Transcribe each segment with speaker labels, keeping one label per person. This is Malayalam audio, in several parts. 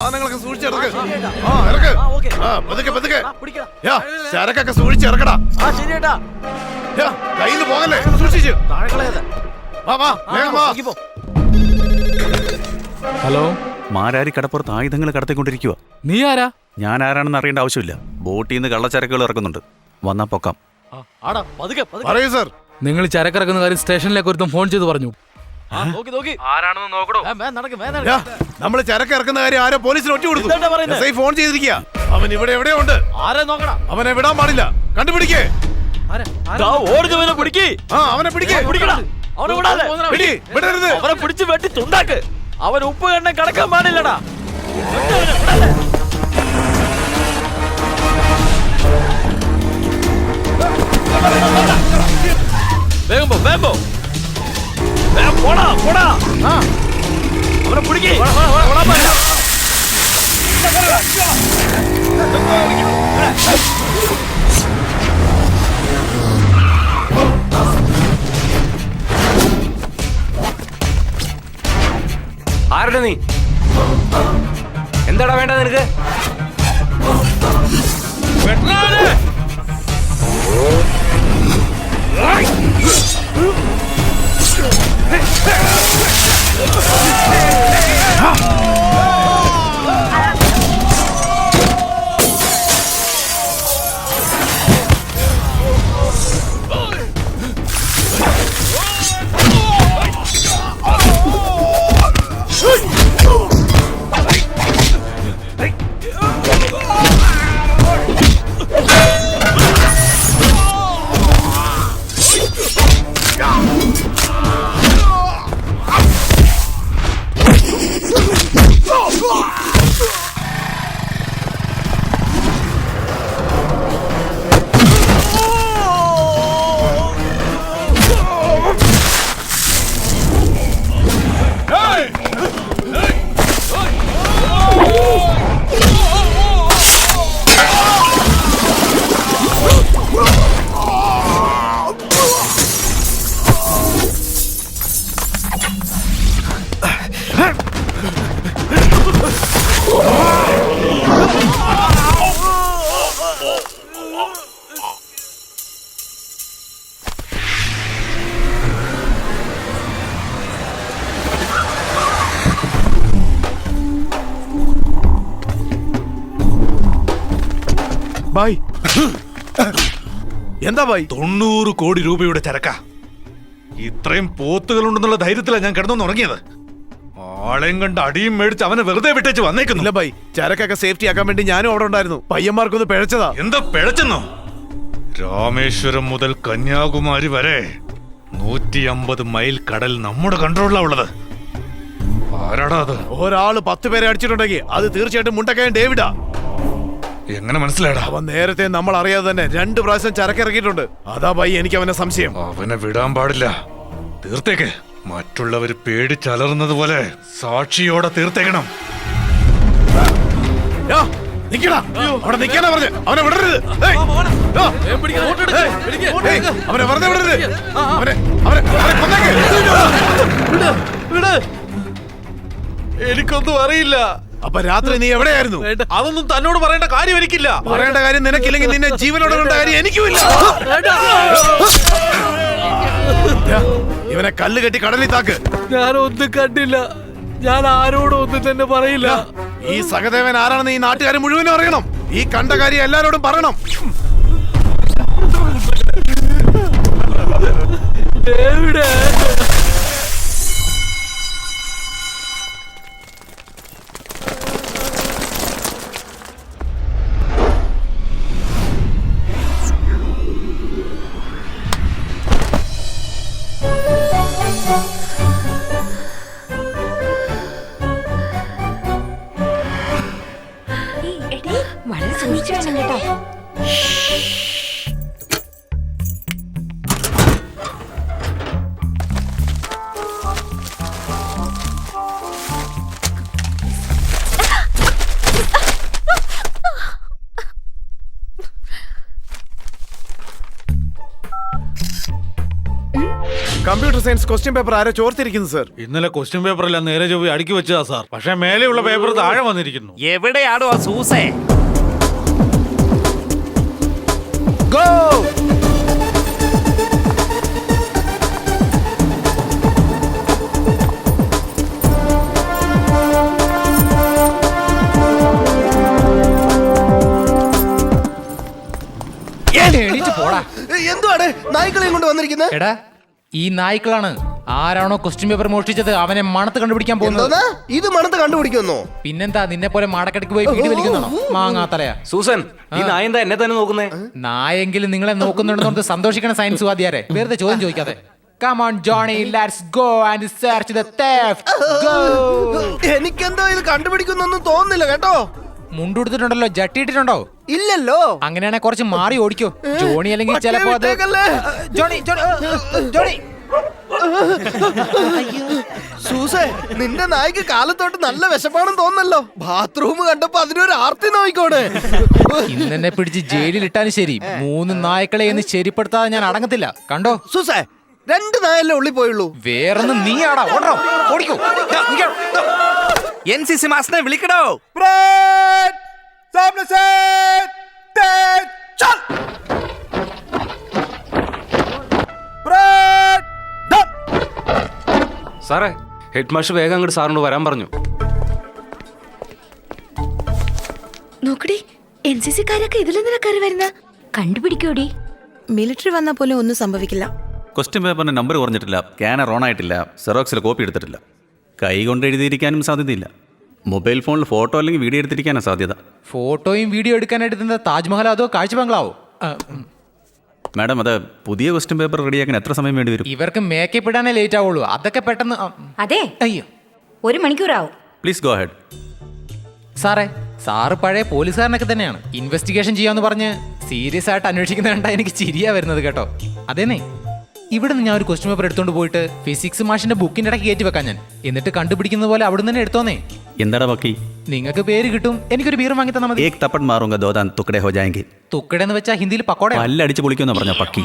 Speaker 1: സാധനങ്ങളൊക്കെ സൂക്ഷിച്ചിറക്ക് ആ ഇറക്ക്.
Speaker 2: ആ, ഓക്കേ.
Speaker 1: ആ പതുക്കെ പതുക്കെ. യാ ചരക്കൊക്കെ സൂക്ഷിച്ചിറക്കടാ
Speaker 2: ആ ശരിയേട്ടാ.
Speaker 1: യാ കയ്യിൽ പോകല്ലേ? സൂക്ഷിച്ച്. വാ വാ വേഗം വാ.
Speaker 3: ഹലോ മാരാരി കടപ്പുറത്ത് ആയുധങ്ങൾ കടത്തിക്കൊണ്ടിരിക്കുക
Speaker 4: നീ ആരാ?
Speaker 3: ഞാൻ ആരാണെന്ന് അറിയേണ്ട ആവശ്യമില്ല. ബോട്ടിൽ നിന്ന് കള്ളച്ചരക്കുകൾ ഇറക്കുന്നുണ്ട്. വന്നാ പൊക്കാം.
Speaker 2: ആടാ പതുക്കെ പതുക്കെ.
Speaker 1: പറയൂ സർ.
Speaker 4: നിങ്ങൾ ചരക്കിറക്കുന്ന കാര്യം സ്റ്റേഷനിലേക്ക് ഒരുത്തും ഫോൺ ചെയ്ത് പറഞ്ഞു.
Speaker 2: നോക്കി നോക്കി.
Speaker 4: ആരാണെന്ന് നോക്കണോ
Speaker 1: നമ്മൾ ചരക്ക് ഇറക്കുന്ന കാര്യം ആരോ പോലീസിന് ഒറ്റ കൊടുത്തു. ഫോൺ ചെയ്തിരിക്കുക. അവൻ ഇവിടെ എവിടെയോ ഉണ്ട്.
Speaker 2: ആരെ നോക്കടാ?
Speaker 1: അവനെ വിടാൻ പാടില്ല. കണ്ടുപിടിക്കേ.
Speaker 2: ദാ ഓടുന്നവനെ പിടിക്ക്.
Speaker 1: ആ അവനെ പിടിക്കേ.
Speaker 2: പിടിക്കടാ. അവനെ വിടാതെ.
Speaker 1: പിടി വിടരുത്.
Speaker 2: അവനെ പിടിച്ച് വെട്ടി തുണ്ടാക്ക് അവൻ ഉപ്പ് കണ്ണ കടക്കാൻ പാടില്ലടാ. വേഗം പോ വേഗം പോ. അവനെ പിടിക്ക്. പോടാ, പോടാ.
Speaker 5: ആരുടെ നീ? എന്താടാ വേണ്ട നിനക്ക്?
Speaker 1: ബായ് എന്താ ബായ്
Speaker 6: തൊണ്ണൂറ് കോടി രൂപയുടെ ചരക്ക. ഇത്രയും പോത്തുകളുണ്ടെന്നുള്ള ധൈര്യത്തിലാണ് ഞാൻ കിടന്നു ഉറങ്ങിയത്. ആളെയും കണ്ട് അടിയും മേടിച്ച് അവനെ വെറുതെ വിട്ടേച്ച് വന്നേക്കുന്നു.
Speaker 1: ഇല്ല ബൈ ചരക്കൊക്കെ സേഫ്റ്റി ആക്കാൻ വേണ്ടി ഞാനും അവിടെ ഉണ്ടായിരുന്നു. പയ്യന്മാർക്കൊന്ന് പിഴച്ചതാ.
Speaker 6: എന്താ പിഴച്ചെന്നോ? രാമേശ്വരം മുതൽ കന്യാകുമാരി വരെ നൂറ്റി അമ്പത് മൈൽ കടൽ നമ്മുടെ കൺട്രോളിലാ ഉള്ളത്. ആരാടാ അത്?
Speaker 1: ഒരാൾ പത്ത് പേരെ അടിച്ചിട്ടുണ്ടെങ്കിൽ അത് തീർച്ചയായിട്ടും മുണ്ടക്കയം ഡേവിഡാ.
Speaker 6: എങ്ങനെ മനസ്സിലായടാ?
Speaker 1: അവൻ നേരത്തെ നമ്മൾ അറിയാതെ തന്നെ രണ്ട് പ്രാവശ്യം ചരക്കിറക്കിയിട്ടുണ്ട്. അതാ ഭൈ എനിക്ക് അവനെ സംശയം.
Speaker 6: അവനെ വിടാൻ പാടില്ല. തീർത്തേക്ക്. മറ്റുള്ളവർ പേടിച്ചലറുന്നത് പോലെ സാക്ഷിയോടെ തീർത്തേക്കണം.
Speaker 1: അവിടെ പറഞ്ഞു. അവനെ വിടരുത്. അവനെ വെറുതെ വിടരുത്. അവനെ അവനെ അവനെ കൊന്നേക്ക്.
Speaker 2: വിട്. എനിക്കൊന്നും അറിയില്ല.
Speaker 1: അപ്പൊ രാത്രി നീ എവിടെയായിരുന്നു?
Speaker 6: അതൊന്നും തന്നോട് പറയേണ്ട കാര്യം എനിക്കില്ല.
Speaker 1: പറയേണ്ട കാര്യം നിനക്കില്ലെങ്കിൽ നിന്നെ ജീവനോടെ കൊണ്ട കാര്യം എനിക്കുമില്ല. ഇവനെ കല്ല് കെട്ടി കടലിൽ താക്ക്.
Speaker 4: ഞാൻ ഒന്നും കണ്ടില്ല. ഞാൻ ആരോടും ഒന്നും തന്നെ പറയില്ല.
Speaker 1: ഈ സഹദേവൻ ആരാണെന്ന് ഈ നാട്ടുകാർ മുഴുവനും അറിയണം. ഈ കണ്ട കാര്യം എല്ലാരോടും പറയണം.
Speaker 4: എവിടെ
Speaker 1: കമ്പ്യൂട്ടർ സയൻസ് ക്വസ്റ്റ്യൻ പേപ്പർ ആരോ ചോർത്തിരിക്കുന്നു സർ
Speaker 6: ഇന്നലെ ക്വസ്റ്റ്യൻ പേപ്പർ അല്ല നേരെ ചൊവ്വ അടുക്കി വെച്ചതാ സാർ പക്ഷെ മേലെയുള്ള പേപ്പർ താഴെ വന്നിരിക്കുന്നു.
Speaker 2: എവിടെയാണോ ആ സൂസേ?
Speaker 4: ഗോ
Speaker 7: എന്തുവാണ് നായ്ക്കളെയും കൊണ്ട് വന്നിരിക്കുന്നത്?
Speaker 4: എടാ ഈ നായ്ക്കളാണ് ആരാണോ ക്വസ്റ്റ്യൻ പേപ്പർ മോഷ്ടിച്ചത് അവനെ മണത്ത് കണ്ടുപിടിക്കാൻ പോകുന്നത്.
Speaker 7: എന്തോന്നാ? ഇത് മണത്ത് കണ്ടുപിടിക്കുന്നു.
Speaker 4: പിന്നെന്താ നിന്നെ പോലെ മാടക്കടക്ക് പോയി വീട് വലിക്കുന്നതാണോ? മാങ്ങാത്തലയാ
Speaker 5: സൂസൻ ഈ നായ എന്താ എന്നെ തന്നെ നോക്കുന്നേ?
Speaker 4: നായെങ്കിലും നിങ്ങളെ നോക്കുന്നുണ്ടെന്ന് സന്തോഷിക്കണ സയൻസ് വാദിയാരെ. വെറുതെ ചോദ്യം ചോദിക്കാതെ. Come on, Johnny, let's go and search the theft. Go.
Speaker 7: എനിക്കെന്തോ ഇത് കണ്ടുപിടിക്കുന്നൊന്നും തോന്നുന്നില്ല കേട്ടോ.
Speaker 4: മുണ്ടുടുത്തിട്ടുണ്ടല്ലോ ജട്ടിയിട്ടിട്ടുണ്ടോ
Speaker 7: ഇല്ലല്ലോ.
Speaker 4: അങ്ങനെയാണെ കുറച്ച് മാറി ഓടിക്കോ. ജോണി അല്ലെങ്കിൽ ചിലപ്പോ അത് ജോണി ജോണി
Speaker 7: സൂസേ നിന്റെ നായിക്ക് കാലത്തോട്ട് നല്ല വിശപ്പാണെന്ന് തോന്നല്ലോ ബാത്റൂം കണ്ടപ്പോ അതിനൊരു ആർത്തി നോയിക്കോടെ.
Speaker 4: ഇന്നെന്നെ പിടിച്ച് ജയിലിൽ ഇട്ടാലും ശരി മൂന്ന് നായ്ക്കളെ എന്ന് ശരിപ്പെടുത്താതെ ഞാൻ അടങ്ങത്തില്ല. കണ്ടോ?
Speaker 7: സൂസേ രണ്ട് നായല്ലേ ഉള്ളി പോയുള്ളൂ.
Speaker 4: വേറൊന്ന് നീ ആടാ ഓടോ ഓടിക്കോ.
Speaker 2: എൻ സി സി മാസിനെ വിളിക്കടോ.
Speaker 5: സാറേ ഹെഡ് മാഷ് വേഗം അങ്ങോട്ട് സാറിനോട് വരാൻ പറഞ്ഞു.
Speaker 8: നോക്കടി എൻ സി സി ഇതിലെന്തിനാ കയറി വരുന്ന? കണ്ടുപിടിക്കോടി. മിലിറ്ററി വന്ന പോലും ഒന്നും സംഭവിക്കില്ല.
Speaker 3: ക്വസ്റ്റ്യൻ പേപ്പറിന്റെ നമ്പർ കുറഞ്ഞിട്ടില്ല. സ്കാനർ ഓൺ ആയിട്ടില്ല. സെറോക്സിൽ കോപ്പി എടുത്തിട്ടില്ല. കൈ കൊണ്ട് എഴുതിയിരിക്കാനും സാധ്യതയില്ല. മൊബൈൽ ഫോണിൽ ഫോട്ടോ അല്ലെങ്കിൽ വീഡിയോ എടുത്തിരിക്കാനാണ് സാധ്യത.
Speaker 4: ഫോട്ടോയും വീഡിയോ എടുക്കാനായിട്ട് എന്താ താജ്മഹൽ അതോ കാഴ്ച ബംഗ്ലാവോ?
Speaker 3: മാഡം അത് പുതിയ ക്വസ്റ്റ്യൻ പേപ്പർ റെഡിയാക്കാൻ എത്ര സമയം വേണ്ടി വരും?
Speaker 4: ഇവർക്ക് മേക്കപ്പ് ഇടാനേ ലേറ്റ് ആവുള്ളൂ. അതൊക്കെ പെട്ടെന്ന്
Speaker 8: അതെ.
Speaker 4: അയ്യോ.
Speaker 8: ഒരു മണിക്കൂറാവും.
Speaker 3: പ്ലീസ് ഗോ ഹെഡ്
Speaker 4: സാറേ സാറ് പഴയ പോലീസുകാരനൊക്കെ തന്നെയാണ്. ഇൻവെസ്റ്റിഗേഷൻ ചെയ്യാന്ന് പറഞ്ഞ് സീരിയസ് ആയിട്ട് അന്വേഷിക്കുന്ന കണ്ടാ എനിക്ക് ചിരിയാ വരുന്നത് കേട്ടോ. അതേനെ ഇവിടെ നിന്ന് ഞാൻ ഒരു ക്വസ്റ്റ്യൻ പേപ്പർ എടുത്തുകൊണ്ട് പോയിട്ട് ഫിസിക്സ് മാഷിന്റെ ബുക്കിന്റെ ഇടയ്ക്ക് കയറ്റി വെക്കാൻ ഞാൻ. എന്നിട്ട് കണ്ടുപിടിക്കുന്ന പോലെ അവിടെ നിന്ന് തന്നെ എടുത്തോന്നേ.
Speaker 3: എന്താടാ ബാക്കി
Speaker 4: നിങ്ങൾക്ക് പേര് കിട്ടും. എനിക്കൊരു ബീർ വാങ്ങി തന്നാൽ മതി.
Speaker 3: ഏക് തപ്പൻ മാറുങ്ക ദോദാൻ തുക്കടെ ഹോ ജായെങ്കിൽ
Speaker 4: തുക്കടെന്ന് വെച്ചാൽ ഹിന്ദിയിൽ പക്കോട
Speaker 3: പല്ലടിച്ച് പൊളിക്കുമെന്ന് പറഞ്ഞ പക്കി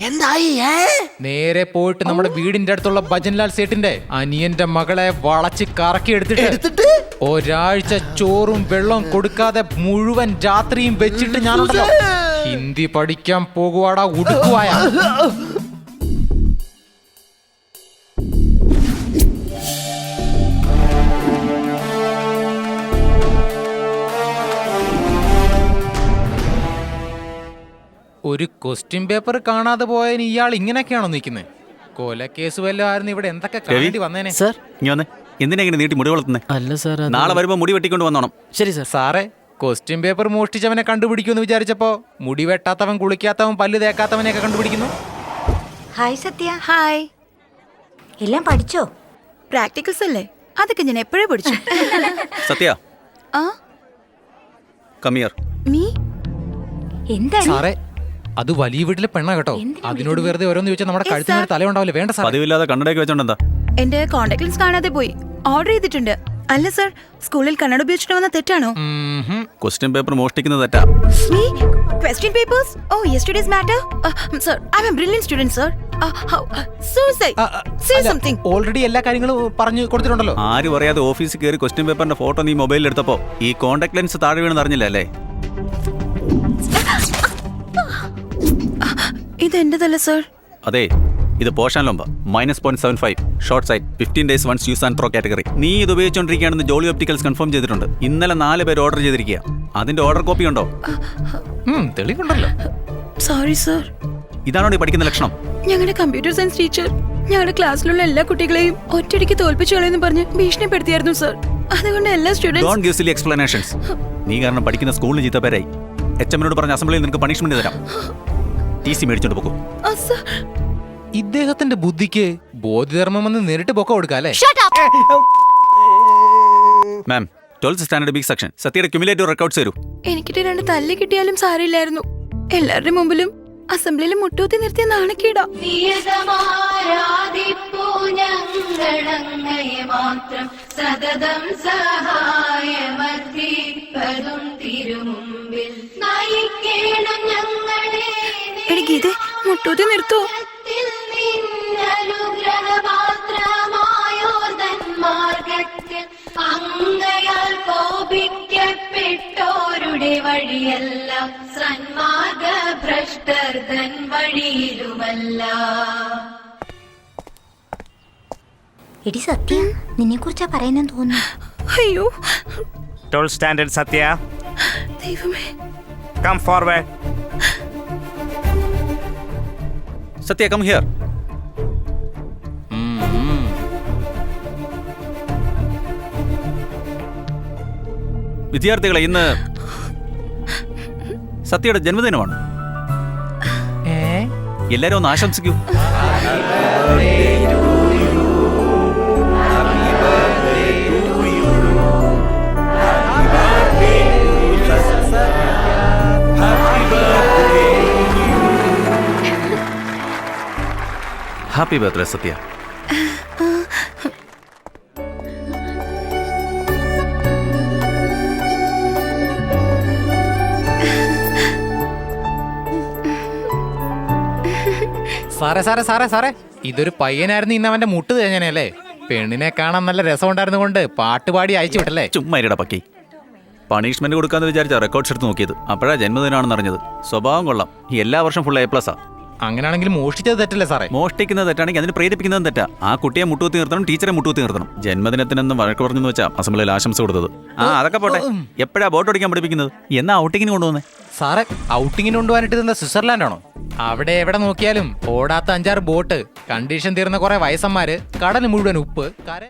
Speaker 7: എന്തായി ഏ?
Speaker 4: നേരെ പോയിട്ട് നമ്മുടെ വീടിന്റെ അടുത്തുള്ള ഭജൻലാൽ സേട്ടിന്റെ അനിയന്റെ മകളെ വളച്ച് കറക്കി എടുത്തിട്ട്
Speaker 7: എടുത്തിട്ട്?
Speaker 4: ഒരാഴ്ച ചോറും വെള്ളവും കൊടുക്കാതെ മുഴുവൻ രാത്രിയും വെച്ചിട്ട് ഞാനുണ്ടല്ലോ. ഹിന്ദി പഠിക്കാൻ പോകുവാടാ ഉടുക്കുവായ. ഒരു ക്വസ്റ്റ്യൻ പേപ്പർ കാണാതെ പോയതിന് ഇയാൾ ഇങ്ങനെയൊക്കെയാണോ നിൽക്കുന്നത് കൊലക്കേസ് വല്ലതും ആയിരുന്നു ഇവിടെ? എന്തൊക്കെ കാണേണ്ടി വന്നേനെ?
Speaker 9: സാർ.
Speaker 3: ഇനി വന്നേ. എന്തിനാ ഇങ്ങനെ നീട്ടി മുടി വളർത്തുന്നേ?
Speaker 9: അല്ല സാർ അത്
Speaker 3: നാളെ വരുമ്പോൾ മുടി വെട്ടിക്കൊണ്ട് വന്നോണം.
Speaker 9: ശരി സാർ.
Speaker 4: സാറേ ക്വസ്റ്റ്യൻ പേപ്പർ മോഷ്ടിച്ചവനെ കണ്ടുപിടിക്കുമെന്ന് വിചാരിച്ചപ്പോ മുടി വെട്ടാത്തവൻ കുളിക്കാത്തവൻ പല്ല് തേക്കാത്തവനെയൊക്കെ കണ്ടുപിടിക്കുന്നു?
Speaker 8: ഹായ് സത്യ. ഹായ് എല്ലാം പഠിച്ചോ?
Speaker 10: പ്രാക്ടിക്കൽസ് അല്ലേ? അതൊക്കെ ഞാൻ എപ്പോഴേ പഠിച്ചു?
Speaker 3: സത്യ.
Speaker 10: ആ?
Speaker 3: കമിയർ
Speaker 10: മീ
Speaker 8: എന്താ
Speaker 4: സാറേ അത് വലിയ വീട്ടിലെ പെണ്ണ കേട്ടോ. അതിനോട് വെറുതെ ഓരോന്ന് ചോദിച്ചാൽ നമ്മുടെ കഴുത്തിന് തല ഉണ്ടാവില്ല വേണ്ട സാർ
Speaker 3: പതിവില്ലാതെ കണ്ണടയൊക്കെ വെച്ചോണ്ടെന്താ?
Speaker 10: എന്റെ കോണ്ടാക്ട് ലെൻസ് കാണാതെ പോയി. ഓർഡർ ചെയ്തിട്ടുണ്ട്. അല്ല സർ സ്കൂളിൽ കണ്ണട ഉപയോഗിച്ചിട്ട് വന്ന തെറ്റാണോ?
Speaker 3: ക്വസ്റ്റ്യൻ പേപ്പർ മോഷ്ടിക്കുന്നത് തെറ്റാ.
Speaker 10: Me question papers oh yesterday's matter sir I am a brilliant student sir so say say something
Speaker 4: already എല്ലാ കാര്യങ്ങളും പറഞ്ഞു കൊടുത്തിട്ടുണ്ടല്ലോ.
Speaker 3: ആരും അറിയാതെ ഓഫീസിൽ കയറി ക്വസ്റ്റ്യൻ പേപ്പറിന്റെ ഫോട്ടോ നീ മൊബൈലിൽ എടുത്തപ്പോ ഈ കോണ്ടാക്ട് ലെൻസ് താഴെ വീണെന്ന് അറിഞ്ഞില്ല അല്ലേ?
Speaker 10: ഇത് എന്റേതല്ല സർ
Speaker 3: അതെ ഇത് portion ലോംബ minus point seven five short sight fifteen days once use and throw category നീ ഇത് ഉപയോഗിച്ചുകൊണ്ടിരിക്കുകയാണെന്ന് ജോളി ഒപ്റ്റിക്കൽസ് കൺഫേം ചെയ്തിട്ടുണ്ട്. ഇന്നലെ നാല് പേര് ഓർഡർ ചെയ്തിരിക്കുക അതിന്റെ ഓർഡർ കോപ്പി ഉണ്ടോ?
Speaker 4: തെളിവുണ്ടല്ലോ.
Speaker 10: സോറി സർ
Speaker 3: ഇതാണോ പഠിക്കുന്ന ലക്ഷണം?
Speaker 10: ഞങ്ങളുടെ കമ്പ്യൂട്ടർ സയൻസ് ടീച്ചർ ഞങ്ങളുടെ ക്ലാസ്സിലുള്ള എല്ലാ കുട്ടികളെയും ഒറ്റയടിക്ക് തോൽപ്പിച്ചു കളയെന്ന് പറഞ്ഞ് ഭീഷണിപ്പെടുത്തിയായിരുന്നു സർ അതുകൊണ്ട് എല്ലാ students
Speaker 3: don't give silly explanations നീ കാരണം പഠിക്കുന്ന സ്കൂളിൽ ചീത്ത പേരായി. എച്ച് എമ്മിനോട് പറഞ്ഞ അസംബ്ലിയിൽ നിനക്ക് പണിഷ്മെന്റ് തരാം. ടി സി മേടിച്ചോണ്ട് പോകും
Speaker 4: ഇദ്ദേഹത്തിന്റെ ബുദ്ധിക്ക് ബോധിധർമ്മം എന്ന് നേരിട്ട് പൊക്ക കൊടുക്കാം അല്ലേ?
Speaker 3: Ma'am twelfth standard B section സത്യയുടെ cumulative records വരൂ.
Speaker 10: എനിക്കിട്ട് രണ്ട് തല്ല് കിട്ടിയാലും സാരമില്ലായിരുന്നു. എല്ലാവരുടെ മുമ്പിലും അസംബ്ലിയിൽ മുട്ടൂത്തി നിർത്തിയ നാണക്കേടാ.
Speaker 11: മാത്രം സതതം സഹായമർദ്ദിപ്പതും തിരുമുമ്പിൽ നയിക്കേണം ഞങ്ങളെ
Speaker 10: ചെയ്തേ? മുട്ടൂതി നിർത്തൂ.
Speaker 11: അങ്ങയാൽ കോപിക്കപ്പെട്ടോരുടെ വഴിയല്ല സന്മാർഗ ഭ്രഷ്ടർ തൻ വഴിയിലുമല്ല.
Speaker 8: എടി സത്യ നിന്നെ കുറിച്ചാ പറയുന്നെന്ന് തോന്നുന്നു.
Speaker 10: അയ്യോ.
Speaker 2: ടോൾ സ്റ്റാൻഡേർഡ് സത്യ.
Speaker 10: ദൈവമേ.
Speaker 2: Come forward
Speaker 3: Sathya come here വിദ്യാർത്ഥികളെ ഇന്ന് സത്യയുടെ ജന്മദിനമാണ്. എല്ലാരും ഒന്ന് ആശംസിക്കൂ. ഹാപ്പി ബർത്ത്ഡേ സത്യ
Speaker 4: സാറേ സാറേ സാറേ സാറേ. ഇതൊരു പയ്യനായിരുന്നു ഇന്ന് അവന്റെ മുട്ട് തേഞ്ഞനല്ലേ പെണ്ണിനെ കാണാൻ നല്ല രസം ഉണ്ടായിരുന്നു കൊണ്ട് പാട്ടുപാടി അയച്ചു വിട്ടല്ലേ?
Speaker 3: ചുമ്മാരിടാ പക്കി. പണിഷ്മെന്റ് കൊടുക്കാന്ന് വിചാരിച്ച റെക്കോർഡ്സ് എടുത്ത് നോക്കിയത്. അപ്പോഴാ ജന്മദിനാണെന്ന് അറിഞ്ഞത് സ്വഭാവം കൊള്ളാം. എല്ലാ വർഷം ഫുൾ എ പ്ലസ് ആ.
Speaker 4: അങ്ങനെയാണെങ്കിൽ മോഷ്ടിച്ചത് തെറ്റല്ലേ സാറേ?
Speaker 3: മോഷ്ടിക്കുന്നത് തെറ്റാണെങ്കിൽ അതിന് പ്രേരിപ്പിക്കുന്നത് തെറ്റാ. ആ കുട്ടിയെ മുട്ടുകുത്തി നിർത്തണം ടീച്ചറെ മുട്ടുകുത്തി നിർത്തണം. ജന്മദിനത്തിനെന്ന് വഴക്ക് പറഞ്ഞെന്ന് വെച്ചാ അസംബ്ലിയിൽ ആശംസ കൊടുത്തത്. ആ അതൊക്കെ പോട്ടെ. എപ്പോഴാ ബോട്ട് ഓടിക്കാൻ പഠിപ്പിക്കുന്നത്? എന്നാ ഔട്ടിങ്ങിന് കൊണ്ടുവന്നേ?
Speaker 4: സാറേ ഔട്ടിങ്ങിന് കൊണ്ടുപോകാനായിട്ട് ഇതെന്താ സ്വിറ്റ്സർലാൻഡ് ആണോ അവിടെ എവിടെ നോക്കിയാലും ഓടാത്ത അഞ്ചാറ് ബോട്ട് കണ്ടീഷൻ തീർന്ന കുറെ വയസ്സന്മാര് കടൽ മുഴുവൻ ഉപ്പ് കര